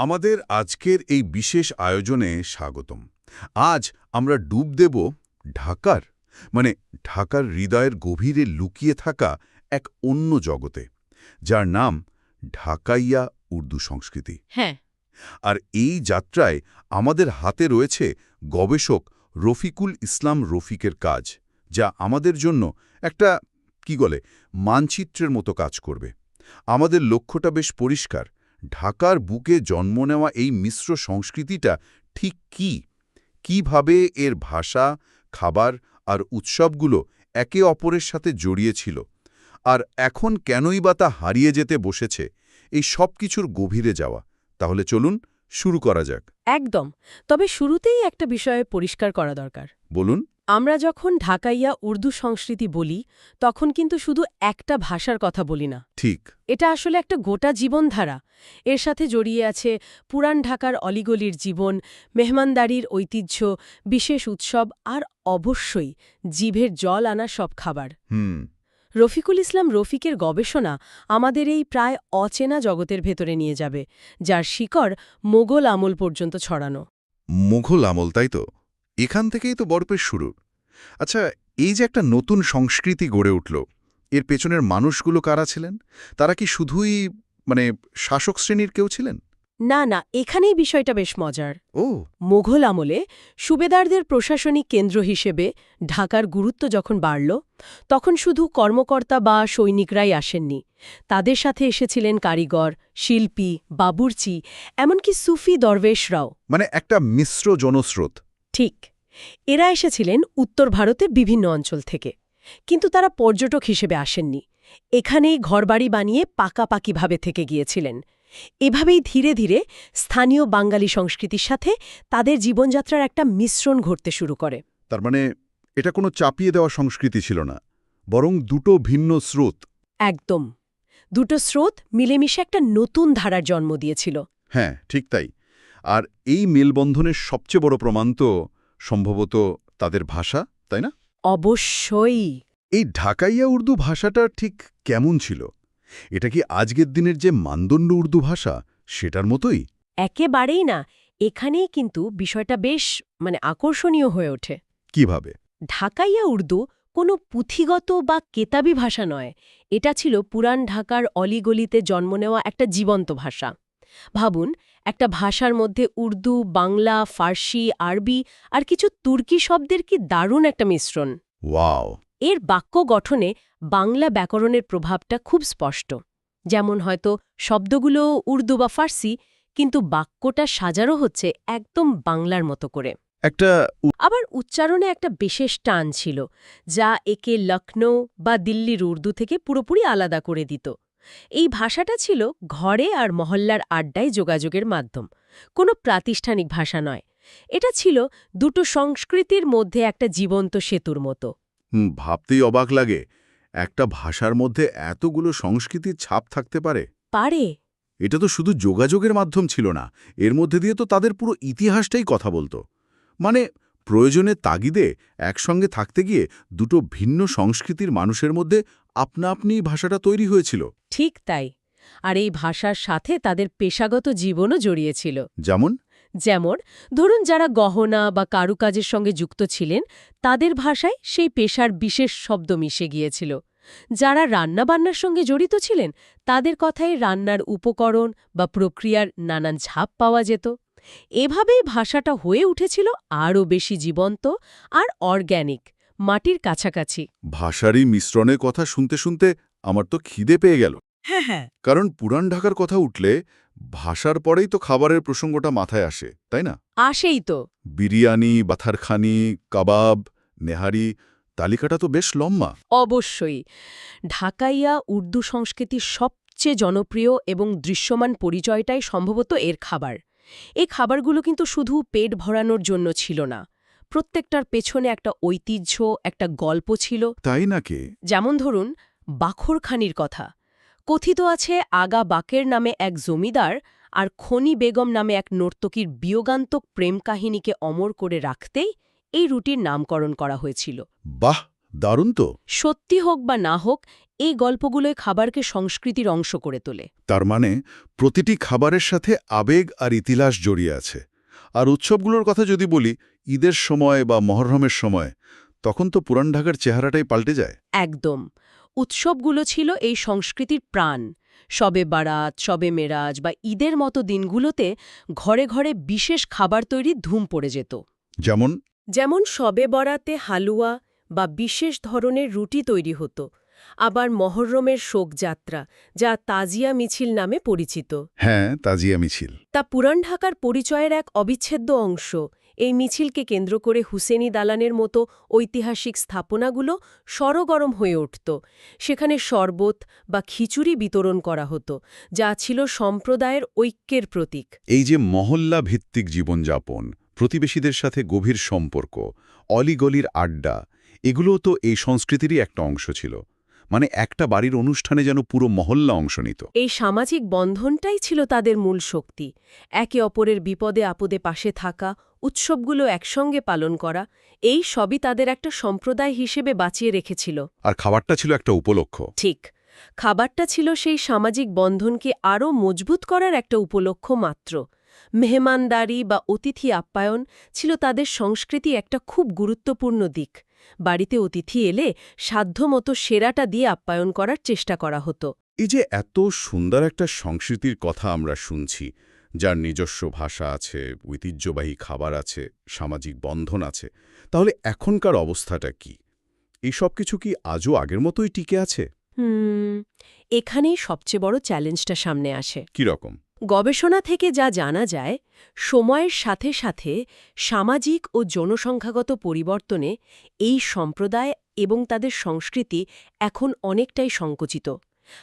আমাদের আজকের এই বিশেষ আয়োজনে স্বাগতম। আজ আমরা ডুব দেব ঢাকার মানে ঢাকার হৃদয়ের গভীরে লুকিয়ে থাকা এক অন্য জগতে যার নাম ঢাকাইয়া উর্দু সংস্কৃতি। হ্যাঁ। আর এই যাত্রায় আমাদের হাতে রয়েছে গবেষক রফিকুল ইসলাম রফিকের কাজ যা আমাদের জন্য একটা কি বলে মানচিত্রের মতো কাজ করবে। আমাদের লক্ষ্যটা বেশ পরিষ্কার ঢাকার বুকে জন্ম নেওয়া এই মিশ্র সংস্কৃতিটা ঠিক কি? কীভাবে এর ভাষা খাবার আর উৎসবগুলো একে অপরের সাথে জড়িয়ে ছিল আর এখন কেনই বা তা হারিয়ে যেতে বসেছে? এই সব কিছুর গভীরে যাওয়া। তাহলে চলুন শুরু করা যাক। একদম। তবে শুরুতেই একটা বিষয়ে পরিষ্কার করা দরকার। বলুন। আমরা যখন ঢাকাইয়া উর্দু সংস্কৃতি বলি তখন কিন্তু শুধু একটা ভাষার কথা বলি না। ঠিক। এটা আসলে একটা গোটা জীবনধারা। এর সাথে জড়িয়ে আছে পুরান ঢাকার অলিগলির জীবন মেহমানদারির ঐতিহ্য বিশেষ উৎসব আর অবশ্যই জিভের জল আনা সব খাবার। হুম। রফিকুল ইসলাম রফিকের গবেষণা আমাদের এই প্রায় অচেনা জগতের ভেতরে নিয়ে যাবে যার শিকড় মোগল আমল পর্যন্ত ছড়ানো। মুঘল আমল তাই তো? এখান থেকেই তো বরফের শুরু। আচ্ছা এই যে একটা নতুন সংস্কৃতি গড়ে উঠল এর পেছনের মানুষগুলো কারা ছিলেন? তারা কি শুধুই মানে শাসক শ্রেণির কেউ ছিলেন? না না এখানেই বিষয়টা বেশ মজার। ও। মোঘল আমলে সুবেদারদের প্রশাসনিক কেন্দ্র হিসেবে ঢাকার গুরুত্ব যখন বাড়ল তখন শুধু কর্মকর্তা বা সৈনিকরাই আসেননি। তাদের সাথে এসেছিলেন কারিগর শিল্পী বাবুর্চি এমনকি সুফি দরবেশরাও। মানে একটা মিশ্র জনস্রোত। ঠিক এরা এসেছিলেন উত্তর ভারতের বিভিন্ন অঞ্চল থেকে। কিন্তু তারা পর্যটক হিসেবে আসেননি। এখানেই ঘরবাড়ি বানিয়ে পাকাপাকিভাবে থেকে গিয়েছিলেন। এভাবেই ধীরে ধীরে স্থানীয় বাঙালি সংস্কৃতির সাথে তাদের জীবনযাত্রার একটা মিশ্রণ ঘটতে শুরু করে। তার মানে এটা কোনো চাপিয়ে দেওয়া সংস্কৃতি ছিল না বরং দুটো ভিন্ন স্রোত। একদম। দুটো স্রোত মিলেমিশে একটা নতুন ধারার জন্ম দিয়েছিল। হ্যাঁ ঠিক তাই। আর এই মেলবন্ধনের সবচেয়ে বড় প্রমাণ তো সম্ভবত তাদের ভাষা তাই না? অবশ্যই। এই ঢাকাইয়া উর্দু ভাষাটা ঠিক কেমন ছিল? এটা কি আজকের দিনের যে মানদণ্ড উর্দু ভাষা সেটার মতোই? একেবারেই না। এখানেই কিন্তু বিষয়টা বেশ মানে আকর্ষণীয় হয়ে ওঠে। কীভাবে? ঢাকাইয়া উর্দু কোনো পুঁথিগত বা কেতাবি ভাষা নয়। এটা ছিল পুরান ঢাকার অলিগলিতে জন্ম নেওয়া একটা জীবন্ত ভাষা। ভাবুন একটা ভাষার মধ্যে উর্দু বাংলা ফার্সি আরবি আর কিছু তুর্কি শব্দের কি দারুণ একটা মিশ্রণ। ওয়াও। এর বাক্য গঠনে বাংলা ব্যাকরণের প্রভাবটা খুব স্পষ্ট। যেমন হয়তো শব্দগুলো উর্দু বা ফার্সি কিন্তু বাক্যটা সাজারও হচ্ছে একদম বাংলার মতো করে। একটা আবার উচ্চারণে একটা বিশেষ টান ছিল যা একে লখনৌ বা দিল্লির উর্দু থেকে পুরোপুরি আলাদা করে দিত। এই ভাষাটা ছিল ঘরে আর মহল্লার আড্ডায় যোগাযোগের মাধ্যম কোনো প্রাতিষ্ঠানিক ভাষা নয়। এটা ছিল দুটো সংস্কৃতির মধ্যে একটা জীবন্ত সেতুর মতো। ভাবতেই অবাক লাগে একটা ভাষার মধ্যে এতগুলো সংস্কৃতির ছাপ থাকতে পারে। পারে। এটা তো শুধু যোগাযোগের মাধ্যম ছিল না এর মধ্যে দিয়ে তো তাদের পুরো ইতিহাসটাই কথা বলতো। মানে প্রয়োজনে তাগিদে একসঙ্গে থাকতে গিয়ে দুটো ভিন্ন সংস্কৃতির মানুষের মধ্যে আপনা আপনি ভাষাটা তৈরি হয়েছিল। ঠিক তাই। আর এই ভাষার সাথে তাদের পেশাগত জীবনও জড়িয়েছিল। যেমন? যেমন ধরুন যারা গহনা বা কারুকাজের সঙ্গে যুক্ত ছিলেন তাদের ভাষায় সেই পেশার বিশেষ শব্দ মিশে গিয়েছিল। যারা রান্নাবান্নার সঙ্গে জড়িত ছিলেন তাদের কথায় রান্নার উপকরণ বা প্রক্রিয়ার নানান ঝাপ পাওয়া যেত। এভাবেই ভাষাটা হয়ে উঠেছিল আরও বেশি জীবন্ত আর অর্গ্যানিক মাটির কাছাকাছি। ভাষারই মিশ্রণের কথা শুনতে শুনতে আমার তো খিদে পেয়ে গেল। হ্যাঁ হ্যাঁ। কারণ পুরান ঢাকার কথা উঠলে ভাষার পরেই তো খাবারের প্রসঙ্গটা মাথায় আসে তাই না? আসেই তো। বিরিয়ানি বাথারখানি কাবাব নেহারি তালিকাটা তো বেশ লম্বা। অবশ্যই। ঢাকাইয়া উর্দু সংস্কৃতির সবচেয়ে জনপ্রিয় এবং দৃশ্যমান পরিচয়টাই সম্ভবত এর খাবার। এই খাবারগুলো কিন্তু শুধু পেট ভরানোর জন্য ছিল না প্রত্যেকটার পেছনে একটা ঐতিহ্য একটা গল্প ছিল। তাই নাকি? যেমন ধরুন বাখরখানির কথা। কথিত আছে আগা বাকের নামে এক জমিদার আর খনি বেগম নামে এক নর্তকীর বিয়োগান্তক প্রেম কাহিনীকে অমর করে রাখতেই এই রুটির নামকরণ করা হয়েছিল। বাহ দারুণ তো। সত্যি হোক বা না হোক এই গল্পগুলোয় খাবারকে সংস্কৃতির অংশ করে তোলে। তার মানে প্রতিটি খাবারের সাথে আবেগ আর ইতিহাস জড়িয়ে আছে। আর উৎসবগুলোর কথা যদি বলি ঈদের সময় বা মহরমের সময় তখন তো পুরান ঢাকার চেহারাটাই পাল্টে যায়। একদম। উৎসবগুলো ছিল এই সংস্কৃতির প্রাণ। সবে বারাত সবে মেরাজ বা ঈদের মতো দিনগুলোতে ঘরে ঘরে বিশেষ খাবার তৈরি ধুম পড়ে যেত। যেমন? যেমন সবে বরাতে হালুয়া বা বিশেষ ধরনের রুটি তৈরি হতো। আবার মহরমের শোকযাত্রা যা তাজিয়া মিছিল নামে পরিচিত। হ্যাঁ তাজিয়া মিছিল। তা পুরান ঢাকার পরিচয়ের এক অবিচ্ছেদ্য অংশ। এই মিছিলকে কেন্দ্র করে হুসেনি দালানের মতো ঐতিহাসিক স্থাপনাগুলো সরগরম হয়ে উঠত। সেখানে শরবত বা খিচুড়ি বিতরণ করা হতো যা ছিল সম্প্রদায়ের ঐক্যের প্রতীক। এই যে মহল্লা ভিত্তিক জীবনযাপন প্রতিবেশীদের সাথে গভীর সম্পর্ক অলিগলির আড্ডা এগুলোও তো এই সংস্কৃতিরই একটা অংশ ছিল। মানে একটা বাড়ির অনুষ্ঠানে যেন পুরো মহল্লা অংশ নিত। এই সামাজিক বন্ধনটাই ছিল তাদের মূল শক্তি। একে অপরের বিপদে আপদে পাশে থাকা উৎসবগুলো একসঙ্গে পালন করা এই সবই তাদের একটা সম্প্রদায় হিসেবে বাঁচিয়ে রেখেছিল। আর খাবারটা ছিল একটা উপলক্ষ। ঠিক খাবারটা ছিল সেই সামাজিক বন্ধনকে আরও মজবুত করার একটা উপলক্ষ মাত্র। মেহমানদারি বা অতিথি আপ্যায়ন ছিল তাদের সংস্কৃতি একটা খুব গুরুত্বপূর্ণ দিক। বাড়িতে অতিথি এলে সাধ্যমতো সেরাটা দিয়ে আপ্যায়ন করার চেষ্টা করা হতো। এই যে এত সুন্দর একটা সংস্কৃতির কথা আমরা শুনছি যার নিজস্ব ভাষা আছে ঐতিহ্যবাহী খাবার আছে সামাজিক বন্ধন আছে তাহলে এখনকার অবস্থাটা কি? এই সব কিছু কি আজও আগের মতোই টিকে আছে? হুম এখানেই সবচেয়ে বড় চ্যালেঞ্জটা সামনে আসে। কি রকম গবেষণা থেকে যা জানা যায় সময়ের সাথে সাথে সামাজিক ও জনসংখ্যাগত পরিবর্তনে এই সম্প্রদায় এবং তাদের সংস্কৃতি এখন অনেকটাই সংকুচিত।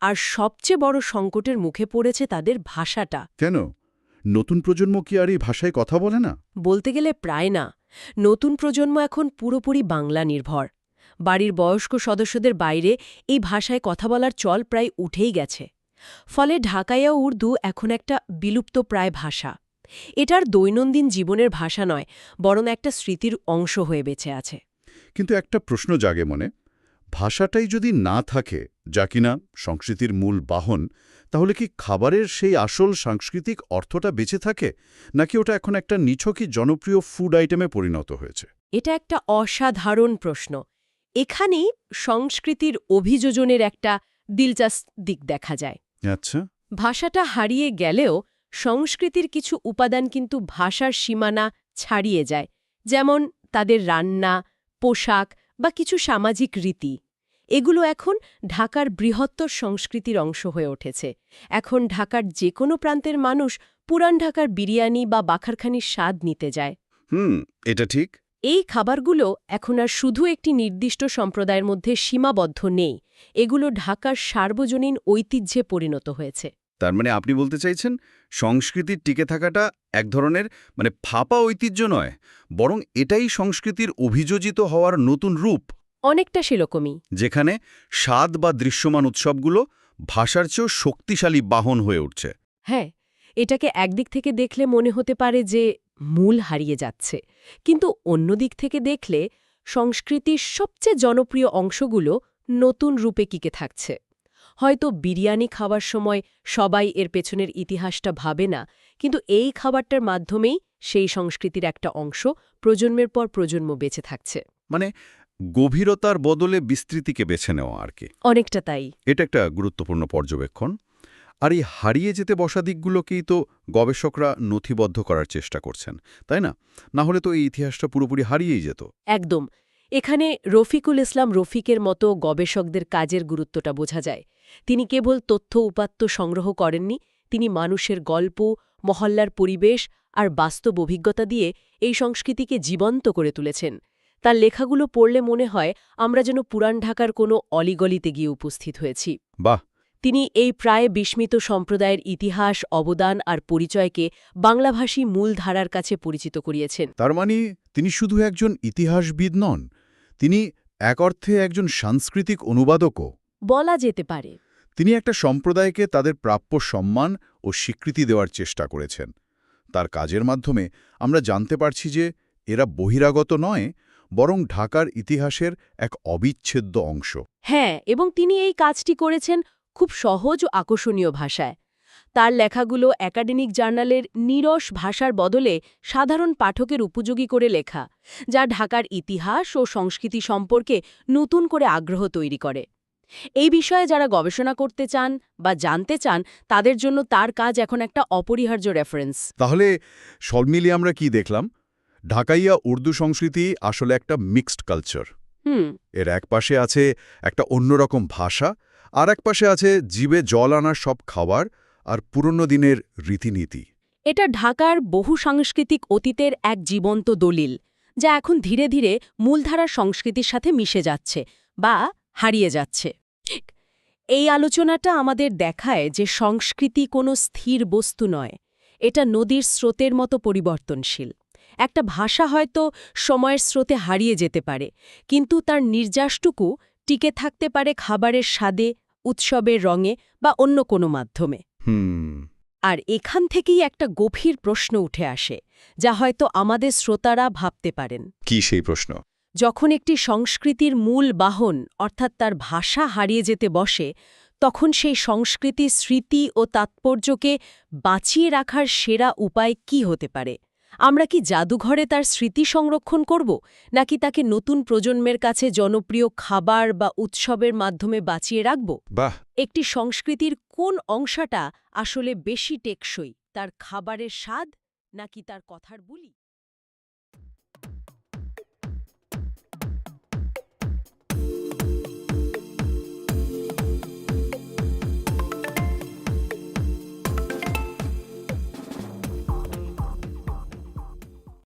আর সবচেয়ে বড় সংকটের মুখে পড়েছে তাদের ভাষাটা। কেন? নতুন প্রজন্ম কি আর এই ভাষায় কথা বলে না? বলতে গেলে প্রায় না। নতুন প্রজন্ম এখন পুরোপুরি বাংলা নির্ভর। বাড়ির বয়স্ক সদস্যদের বাইরে এই ভাষায় কথা বলার চল প্রায় উঠেই গেছে। ফলে ঢাকাইয়া উর্দু এখন একটা বিলুপ্ত প্রায় ভাষা। এটার দৈনন্দিন জীবনের ভাষা নয় বরং একটা স্মৃতির অংশ হয়ে বেঁচে আছে। কিন্তু একটা প্রশ্ন জাগে মনে ভাষাটাই যদি না থাকে যা কিনা সংস্কৃতির মূল বাহন তাহলে কি খাবারের সেই আসল সাংস্কৃতিক অর্থটা বেঁচে থাকে নাকি ওটা এখন একটা নিছকই জনপ্রিয় ফুড আইটেমে পরিণত হয়েছে? এটা একটা অসাধারণ প্রশ্ন। এখানেই সংস্কৃতির অভিযোজনের একটা দিলচাস দিক দেখা যায়। আচ্ছা। ভাষাটা হারিয়ে গেলেও সংস্কৃতির কিছু উপাদান কিন্তু ভাষার সীমানা ছাড়িয়ে যায় যেমন তাদের রান্না পোশাক বা কিছু সামাজিক রীতি। এগুলো এখন ঢাকার বৃহত্তর সংস্কৃতির অংশ হয়ে উঠেছে। এখন ঢাকার যে কোনো প্রান্তের মানুষ পুরান ঢাকার বিরিয়ানি বা বাখারখানির স্বাদ নিতে যায়। হুম এটা ঠিক। এই খাবারগুলো এখন আর শুধু একটি নির্দিষ্ট সম্প্রদায়ের মধ্যে সীমাবদ্ধ নেই এগুলো ঢাকার সার্বজনীন ঐতিহ্যে পরিণত হয়েছে। তার মানে আপনি বলতে চাইছেন সংস্কৃতির টিকে থাকাটা এক ধরনের মানে ফাঁপা ঐতিহ্য নয় বরং এটাই সংস্কৃতির অভিযোজিত হওয়ার নতুন রূপ? অনেকটা সেরকমই। যেখানে স্বাদ বা দৃশ্যমান উৎসবগুলো ভাষার চেয়েও শক্তিশালী বাহন হয়ে উঠছে। হ্যাঁ এটাকে একদিক থেকে দেখলে মনে হতে পারে যে মূল হারিয়ে যাচ্ছে। কিন্তু অন্য দিক থেকে দেখলে সংস্কৃতির সবচেয়ে জনপ্রিয় অংশগুলো নতুন রূপে কিকে থাকছে। হয়তো বিরিয়ানি খাওয়ার সময় সবাই এর পেছনের ইতিহাসটা ভাবে না কিন্তু এই খাবারটার মাধ্যমেই সেই সংস্কৃতির একটা অংশ প্রজন্মের পর প্রজন্ম বেঁচে থাকছে। মানে গভীরতার বদলে বিস্তৃতিকে বেছে নেওয়া আর কি। অনেকটা তাই। এটা একটা গুরুত্বপূর্ণ পর্যবেক্ষণ। আর এই হারিয়ে যেতে বসা দিকগুলোকেই তো গবেষকরা নথিবদ্ধ করার চেষ্টা করছেন তাই না? না হলে তো এই ইতিহাসটা পুরোপুরি হারিয়েই যেত। একদম। এখানে রফিকুল ইসলাম রফিকের মতো গবেষকদের কাজের গুরুত্বটা বোঝা যায়। তিনি কেবল তথ্য উপাত্ত সংগ্রহ করেননি তিনি মানুষের গল্প মহল্লার পরিবেশ আর বাস্তব অভিজ্ঞতা দিয়ে এই সংস্কৃতিকে জীবন্ত করে তুলেছেন। তার লেখাগুলো পড়লে মনে হয় আমরা যেন পুরান ঢাকার কোনো অলিগলিতে গিয়ে উপস্থিত হয়েছি। বাহ! তিনি এই প্রায় বিস্মিত সম্প্রদায়ের ইতিহাস অবদান আর পরিচয়কে বাংলাভাষী মূলধারার কাছে পরিচিত করিয়েছেন। তার মানে তিনি শুধু একজন ইতিহাসবিদ নন তিনি এক অর্থে একজন সাংস্কৃতিক অনুবাদকও। বলা যেতে পারে। তিনি একটা সম্প্রদায়কে তাদের প্রাপ্য সম্মান ও স্বীকৃতি দেওয়ার চেষ্টা করেছেন। তার কাজের মাধ্যমে আমরা জানতে পারছি যে এরা বহিরাগত নয় বরং ঢাকার ইতিহাসের এক অবিচ্ছেদ্য অংশ। হ্যাঁ এবং তিনি এই কাজটি করেছেন খুব সহজ ও আকর্ষণীয় ভাষায়। তার লেখাগুলো একাডেমিক জার্নালের নিরস ভাষার বদলে সাধারণ পাঠকের উপযোগী করে লেখা যা ঢাকার ইতিহাস ও সংস্কৃতি সম্পর্কে নতুন করে আগ্রহ তৈরি করে। এই বিষয়ে যারা গবেষণা করতে চান বা জানতে চান তাদের জন্য তার কাজ এখন একটা অপরিহার্য রেফারেন্স তাহলে সব মিলিয়ে আমরা কি দেখলাম? ঢাকাইয়া উর্দু সংস্কৃতি আসলে একটা মিক্সড কালচার হুম। এর এক পাশে আছে একটা অন্যরকম ভাষা আর এক পাশে আছে জীবে জল আনার সব খাবার আর পুরনো দিনের রীতিনীতি। এটা ঢাকার বহু সাংস্কৃতিক অতীতের এক জীবন্ত দলিল, যা এখন ধীরে ধীরে মূলধারার সংস্কৃতির সাথে মিশে যাচ্ছে বা হারিয়ে যাচ্ছে। এই আলোচনাটা আমাদের দেখায় যে সংস্কৃতি কোনো স্থির বস্তু নয়, এটা নদীর স্রোতের মতো পরিবর্তনশীল। একটা ভাষা হয়তো সময়ের স্রোতে হারিয়ে যেতে পারে, কিন্তু তার নির্যাসটুকু টিকে থাকতে পারে খাবারের স্বাদে উৎসবের রঙে বা অন্য কোনো মাধ্যমে। হুম। আর এখান থেকেই একটা গভীর প্রশ্ন উঠে আসে যা হয়তো আমাদের শ্রোতারা ভাবতে পারেন। কি সেই প্রশ্ন? যখন একটি সংস্কৃতির মূল বাহন অর্থাৎ তার ভাষা হারিয়ে যেতে বসে তখন সেই সংস্কৃতির স্মৃতি ও তাৎপর্যকে বাঁচিয়ে রাখার সেরা উপায় কি হতে পারে? আমরা কি জাদুঘরে তার স্মৃতি সংরক্ষণ করব নাকি তাকে নতুন প্রজন্মের কাছে জনপ্রিয় খাবার বা উৎসবের মাধ্যমে বাঁচিয়ে রাখব? বাহ! একটি সংস্কৃতির কোন অংশটা আসলে বেশি টেকসই তার খাবারের স্বাদ নাকি তার কথার বুলি?